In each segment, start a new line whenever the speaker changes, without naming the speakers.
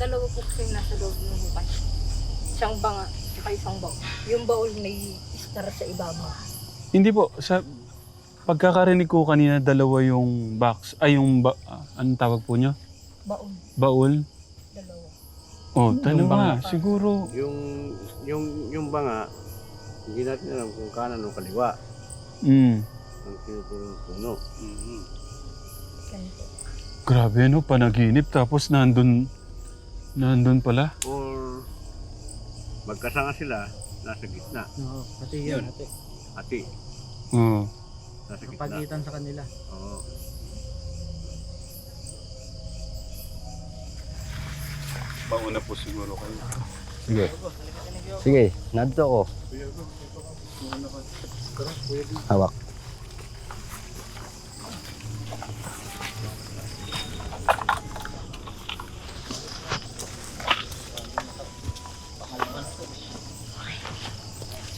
Dalawa po kasi nasa loob ng hukay. Isang banga, tsaka isang baul. Yung baul may star sa ibabaw.
Hindi po, sa pagkakarinig ko kanina, dalawa yung box, ay yung, ba, ah, anong tawag po niyo?
Baul,
Baul?
dalawa.
Oh,
Yung
dalawa.
banga.
Siguro,
Yung, yung, yung banga, hindi natin alam kung kanan o kaliwa
mm,
ang tinuturo ng puno.
Ganito.
grabe no, panaginip. Tapos nandun, nandun pala.
Or magkasanga sila, nasa gitna.
Oo, pati yun. Ate.
Ati,
Oh.
nasa gitna.
Pagitan sa kanila.
Oo.
Mauna po siguro kayo.
Sige. Sige, nandito ako. Hawak.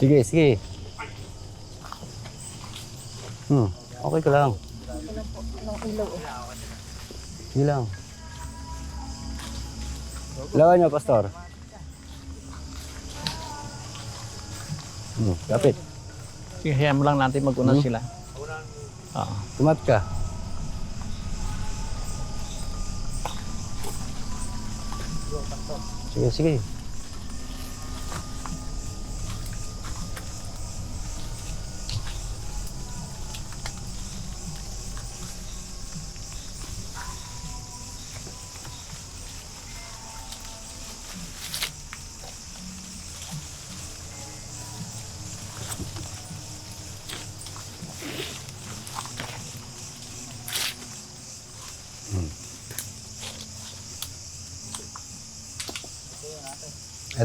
Sige, sige. Hmm, okay ka lang.
Ano po, ng ilaw eh.
Sige lang. Lawan niyo, Pastor. Hmm, kapit.
Sige, hayaan mo lang natin mag-una
Hmm?
sila. Oo.
Tumat ka. Sige, sige.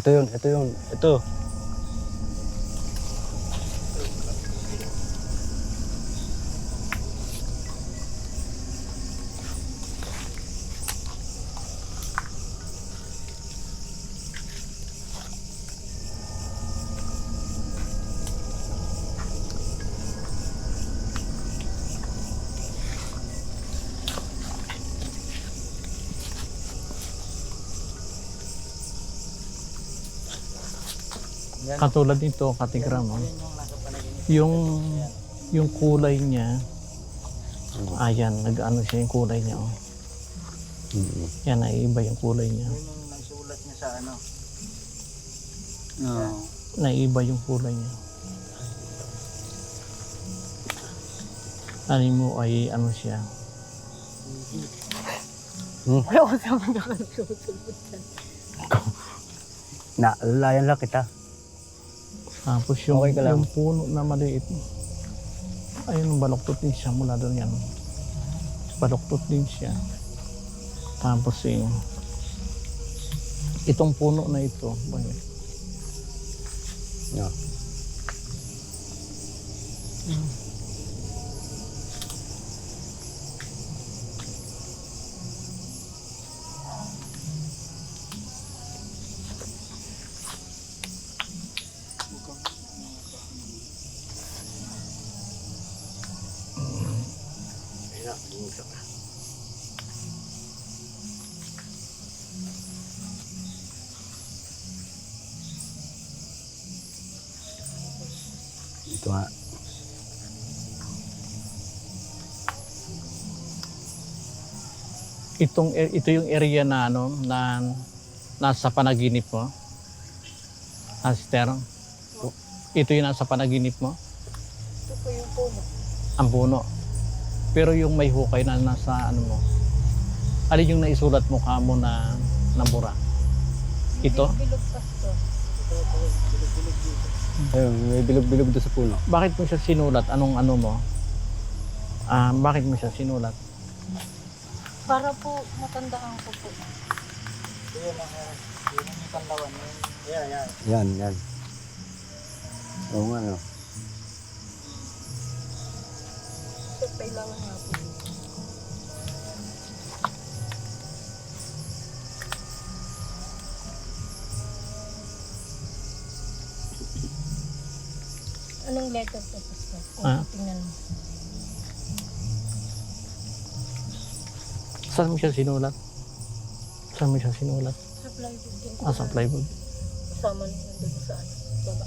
Ito yun, ito yun, ito.
Katulad nito, katigram. oh. Yung yung kulay niya, ayan, nag-ano siya yung kulay niya. Oh.
Mm.
Yan, naiiba yung kulay niya.
Oh.
Naiiba yung kulay niya. Ano mo ay ano siya,
Wala ko sa mga
lang kita.
Tapos yung,
Okay
yung puno na maliit, ayun, baloktot din siya mula doon yan. Baloktot din siya. Tapos eh, itong puno na ito, boy, itong a- ito yung area na ano na nasa panaginip mo. Aster. Ito yung nasa panaginip mo,
Ito po yung puno.
ang puno. Pero yung may hukay na nasa ano mo. Alin yung naisulat mo kamo na nabura? Ito?
Bilog pasto.
Ayun, may bilog-bilog doon sa puno.
Bakit mo siya sinulat? Anong ano mo? Ah, bakit mo siya sinulat?
Para po matandaan ko po.
Yan, yan. Oo nga, no.
So, kailangan nga po. Anong letter po, Pastor?
Ah.
Ah. Tingnan mo.
Saan mo siya sinulat? Saan mo siya sinulat?
Sa plywood din.
Ah, sa plywood.
Kasama nila doon sa ano, baba.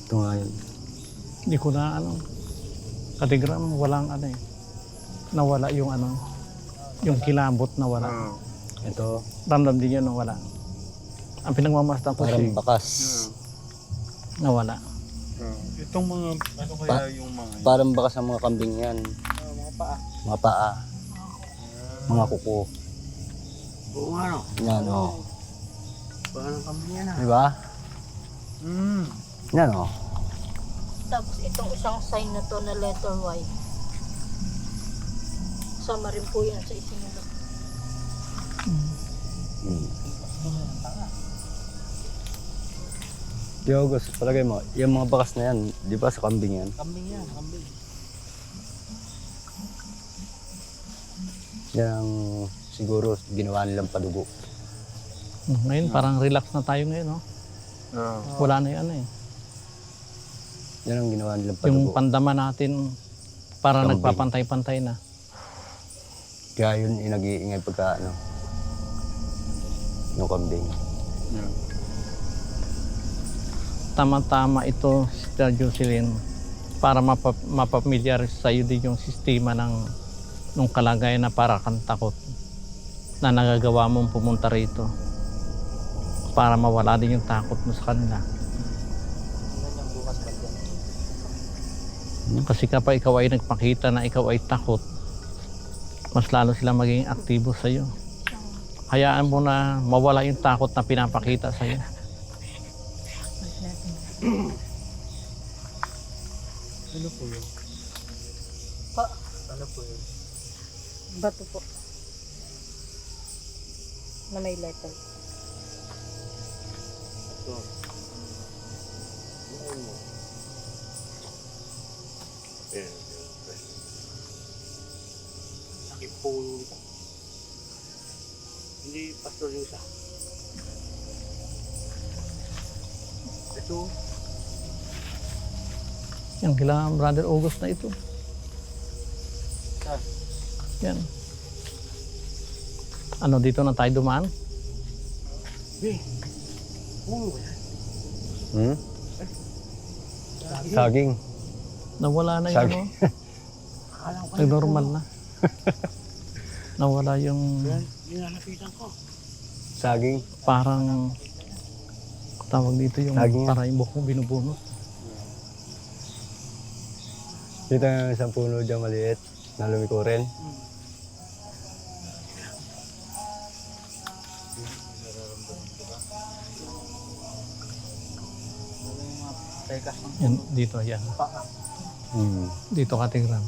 Ito nga yun.
Hindi ko na ano. Katigram, walang ano eh. Nawala yung ano. Yung kilabot na wala.
Ito,
Ramdam din yun na wala. Ang pinagmamasdan ko
parang
si
bakas.
nawala.
Itong mga, ano kaya
Pa-
yung mga...
Parang bakas ng mga kambing yan.
mga paa.
Mga paa. Mga kuko.
Oo nga no.
Yan o.
Parang kami yan ah.
Di ba?
Mm.
Yan o.
Tapos itong isang sign na to na letter Y. Sama rin po yan sa isinulat.
Hmm. Di August, palagay mo, yung mga bakas na yan, di ba sa kambing yan?
Kambing yan, kambing.
Yan ang siguro ginawa nilang padugo.
Hmm, Ngayon, parang relax na tayo ngayon, no?
Ah.
Wala na yan eh.
Yan ang ginawa nilang
Yung
padugo.
pandama natin, para
Kambing.
nagpapantay-pantay na.
Kaya yun yung nag-iingay pagka ano, yung kambing.
Yeah.
Tama-tama ito, Sister Jocelyn, para mapa, mapamilyar sa iyo din yung sistema ng nung kalagayan na para kang takot na nagagawa mong pumunta rito para mawala din yung takot mo sa kanila. Kasi kapag ikaw ay nagpakita na ikaw ay takot, mas lalo sila maging aktibo sa iyo. Hayaan mo na mawala yung takot na pinapakita sa iyo.
Ano po yun?
Pa,
Ano po yun?
bato po. Na may letter.
Ito. Ano mo? Eh, Sakit po. Hindi pastor yung isa. Ito.
Yan, kila Brother August na ito. Yan. Ano, dito na tayo dumaan?
Eh, puno ba yan?
Hmm? Saging.
Nawala na yung
Sabi.
ano,
Akala ko
nag-normal na. Nawala yung
nilalapitan ko.
Saging.
parang tawag dito yung
Saging
para yung buhok mo binubunot.
Dito yung isang puno dyan maliit na lumiko rin.
Yan, dito, yan.
Hmm.
Dito katigram.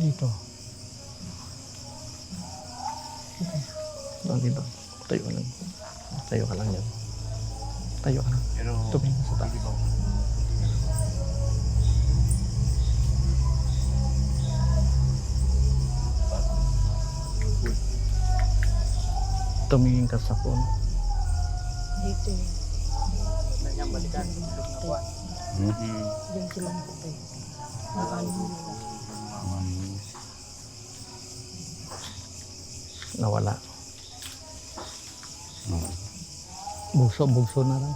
Dito. Dito, dito. Tayo ka lang. Tayo ka lang yan. Tayo ka lang. Tumingin ka sa taas. Tumingin ka sa phone.
Dito yun.
Nanyang balikan.
Hmm?
Mm.
Diyan sila nakatay. Nakaano nila.
Nawala.
Hmm.
Bugso, bugso na lang.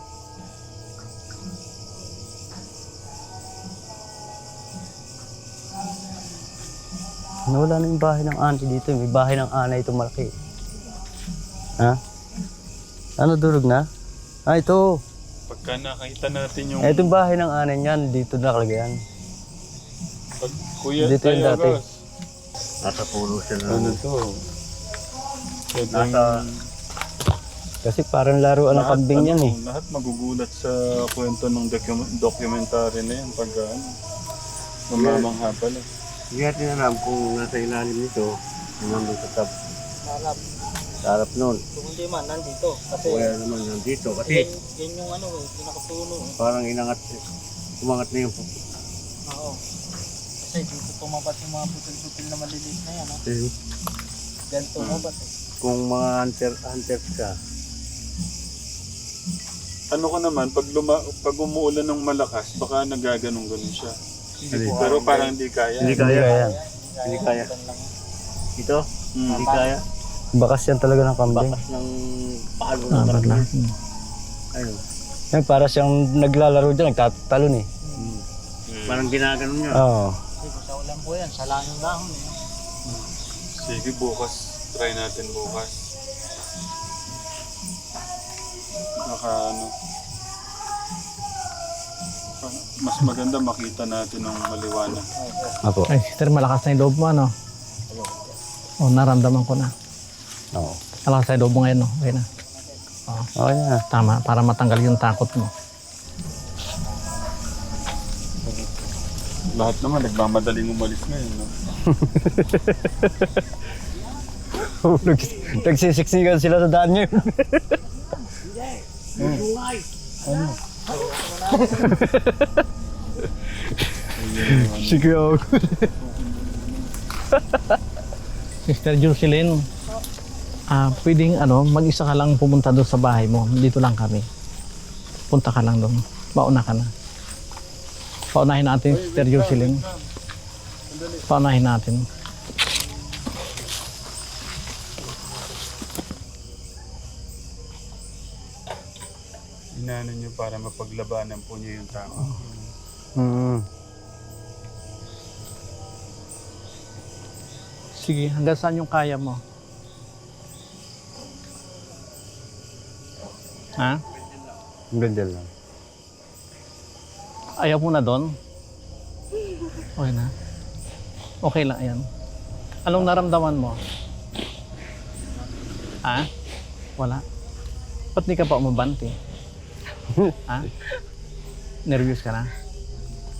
Nawala na yung bahay ng auntie dito. May bahay ng anay ito malaki. Ha? Ano durog na? Ah, ito.
Pagka nakita natin yung...
Itong bahay ng anay niyan, dito nakalagay yan.
Pag, kuya,
Dito yung
tayo,
dati.
Ros.
Nasa puno siya na.
Ano to?
Nasa-
Kasi parang laruan ng kambing yan
ano,
eh.
Lahat magugulat sa kwento ng docu- documentary na yan pag ano, mamamangha pala.
Hindi natin alam kung nasa ilalim nito, yung nandun sa tab.
Harap.
Sa harap nun.
Kung hindi man, nandito. Kasi
Kaya naman nandito. Kasi
yan, yan yung ano eh, pinakapuno eh.
parang inangat, umangat na yung
Oo. Kasi dito tumapat yung mga putil-putil na maliliit na yan. Ha?
eh,
Diyan tumapat eh.
kung mga hunter, hunters ka,
ano ko naman, pag, luma, pag umuulan ng malakas, baka nagaganong-ganon siya. Pero parang hindi kaya.
Hindi
Hindi
kaya.
kaya.
Hindi kaya. Ito,
Hmm.
hindi kaya.
Bakas yan talaga ng kambing.
Bakas ng palo ng
Ah,
kambing.
lang.
Ayun.
Yan, para siyang naglalaro dyan, nagtatalon eh.
Hmm. Parang ginaganon niya.
Oo.
Sige, bukas. Try natin bukas. Naka ano. Mas maganda makita natin ng maliwanag.
Apo.
Ay, sister, malakas na yung loob mo, ano? O, naramdaman ko na.
Oo.
Yung loob mo ngayon, no? Okay na.
Okay na.
Tama, para matanggal yung takot mo.
Lahat naman nagmamadaling umalis ngayon. No?
Nags- Nagsisiksikan sila sa daan ngayon. Sige ako.
Sister Jocelyn, ah, pwedeng ano, mag-isa ka lang pumunta doon sa bahay mo. Dito lang kami. Punta ka lang doon. Mauna ka na. Paunahin natin, Sister Jocelyn. Paunahin natin.
Inaano nyo para mapaglabanan po niyo yung tao.
Hmm.
Sige, hanggang saan yung kaya mo? Ha?
Ang ganda lang.
Ayaw mo na doon? Okay na. Okay lang yan. Anong naramdaman mo? Ha? Wala. Ba't di ka pa umabante? ha? Nervous ka na?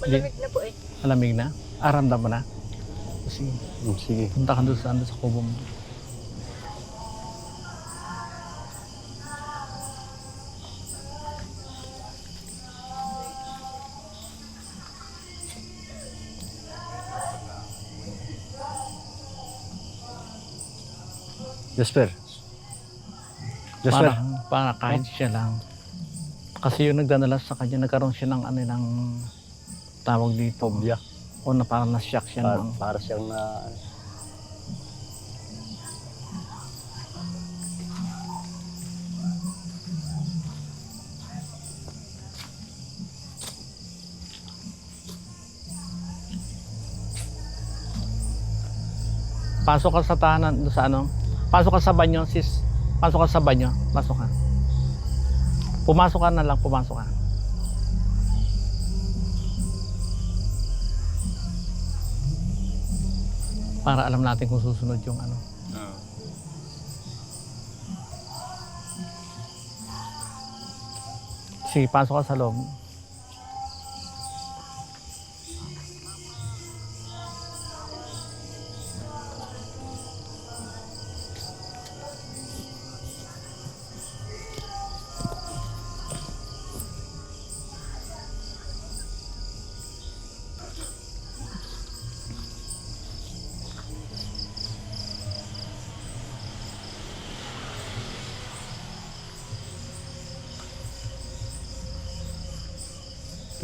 Malamig na po eh.
Malamig na? Aramdam mo na? Sige,
Hmm, Sige.
punta ka doon sa, doon sa kubo mo.
Jasper. Jasper.
Para, para kahit siya lang. Kasi yung nagdadala sa kanya, nagkaroon siya ng ano ng tawag dito.
Phobia.
O na parang na-shock siya.
Para,
ng,
para siyang na...
Pasok ka sa tahanan, sa ano. Pasok ka sa banyo, sis. Pasok ka sa banyo. Pasok ka. Pumasok ka na lang, pumasok ka. Para alam natin kung susunod yung ano.
Ah.
Sige, pasok ka sa loob.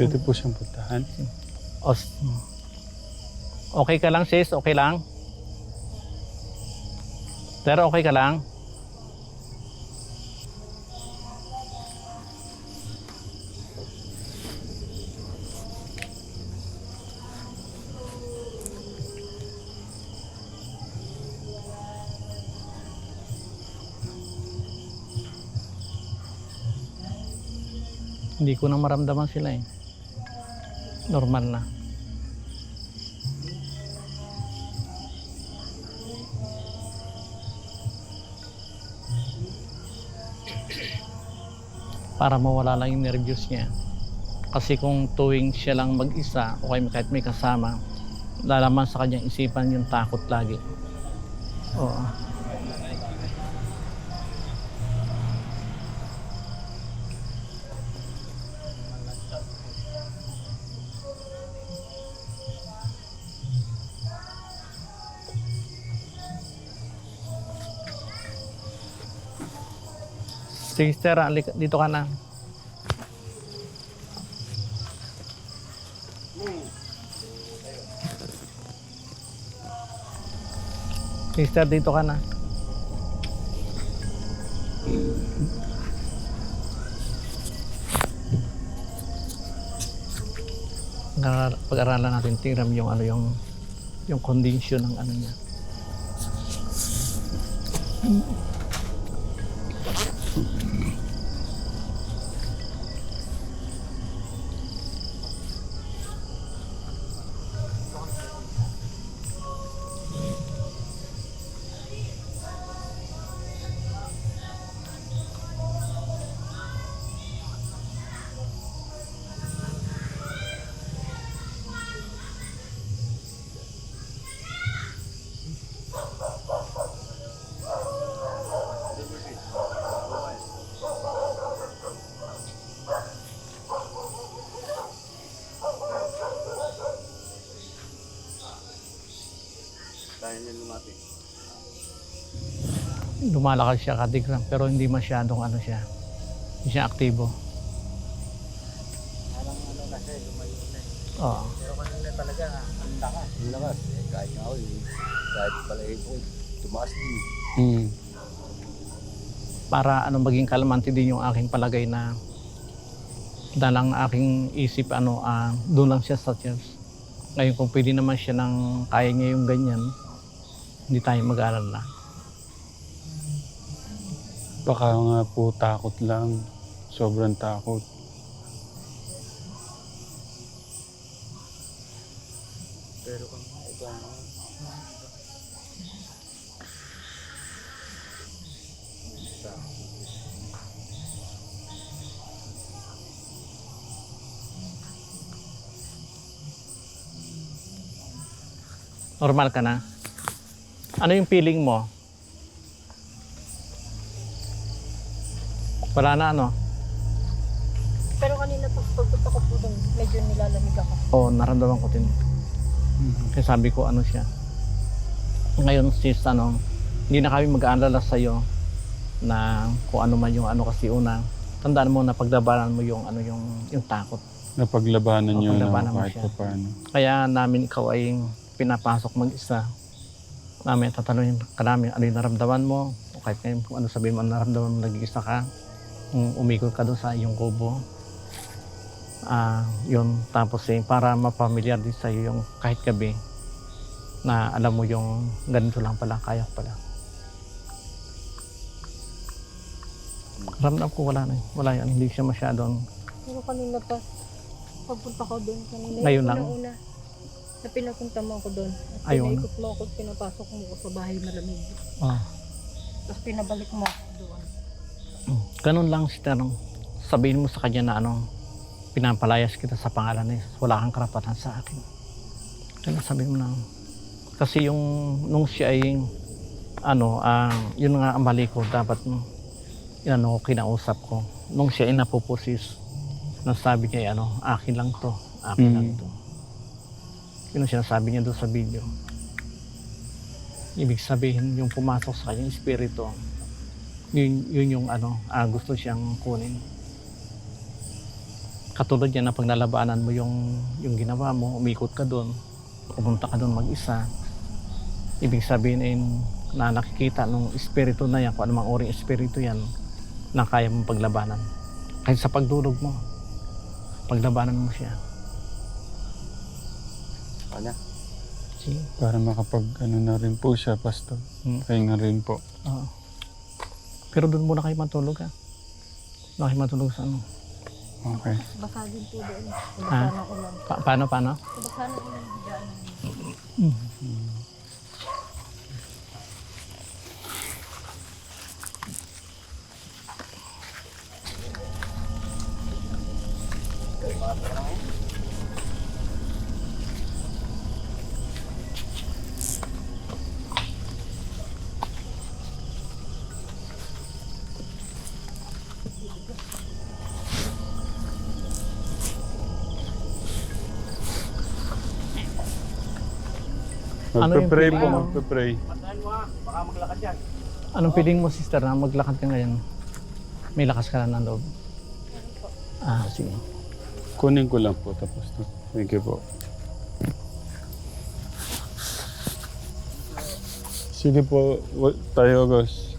Pwede po siyang puntahan.
Okay ka lang sis? Okay lang? Pero okay ka lang? Hindi ko na maramdaman sila eh. Normal na. Para mawala lang yung nervyos niya. Kasi kung tuwing siya lang mag-isa o kahit may kasama, lalaman sa kanyang isipan yung takot lagi. Oo. Sige, Sarah, dito ka na. Sister, dito ka na. Pag-aralan natin tiram yung ano yung yung condition ng ano niya.
Mm-hmm.
Lumalakad siya kadigram pero hindi masyadong ano siya. Hindi siya aktibo. Oo.
Pero kanina talaga, ang lakas. Ang lakas. Eh, kahit ako, eh, kahit pala ito, tumaas din.
Mm.
para ano maging kalmante din yung aking palagay na dalang aking isip ano ah, doon lang siya sa church. Ngayon kung pwede naman siya ng kaya niya yung ganyan, hindi tayo mag-aalala.
Baka nga po takot lang. Sobrang takot.
Pero kung ito ang
Normal ka na? Ano yung feeling mo? Wala na ano?
Pero kanina pag pagpunta ko po doon, medyo nilalamig ako.
Oo, naramdaman ko din. Kaya sabi ko ano siya. Ngayon sis, ano, hindi na kami mag-aalala sa'yo na kung ano man yung ano kasi una. Tandaan mo na pagdabanan mo yung ano yung yung takot.
Napaglabanan niyo na
paglabanan
kahit
siya.
pa paano.
Kaya namin ikaw ay pinapasok mag-isa. Namin tatanungin ka namin ano yung naramdaman mo. O kahit ngayon kung ano sabihin mo, ano naramdaman mo nag-iisa ka. Kung umikot ka doon sa iyong kubo. Ah, yun. Tapos eh, para mapamilyar din sa iyo yung kahit gabi na alam mo yung ganito lang pala, kaya ko pala. Ramdam ko wala na. eh. Wala yan. Hindi siya masyadong
Pero kanina pa, pagpunta ko doon, kanina
Ngayon lang?
una na pinapunta mo ako doon. At
Ayun.
pinaikot mo ako, pinapasok mo ako sa bahay malamig.
ah,
Tapos pinabalik mo ako doon.
Mm. Ganun lang si Tanong. Sabihin mo sa kanya na ano, pinapalayas kita sa pangalan ni Jesus. Wala kang karapatan sa akin. Kaya sabihin mo na. Kasi yung, nung siya ay, ano, ah, yun nga ang mali ko, dapat, yun ano, kinausap ko. Nung siya ay napupusis, nasabi niya, ano, akin lang to, akin
Mm.
lang to. Yun ang sinasabi niya doon sa video. Ibig sabihin, yung pumasok sa kanyang espiritu, yun, yun yung ano, ah, gusto siyang kunin. Katulad yan na pag nalabanan mo yung, yung ginawa mo, umikot ka doon, pumunta ka doon mag-isa. Ibig sabihin ay na nakikita ng espiritu na yan, kung anumang uri espiritu yan, na kaya mong paglabanan. Kahit sa pagdulog mo, paglabanan mo siya.
Ano?
Para makapag ano na rin po siya, Pastor.
Mm.
Pahinga rin po.
Oo. Pero doon muna kayo matulog ha. Doon kayo matulog sa ano.
Okay.
Basa din po doon.
Ah.
Basa ng ulan.
Pa- paano, paano?
Basa ng ulan.
Ano yung
Magpe-pray po,
mo?
magpe-pray.
Anong feeling mo sister na maglakad ka ngayon? May lakas ka na ng loob? Ah, sige.
Kunin ko lang po, tapos to. Thank you po. Sige po, tayo, Agos.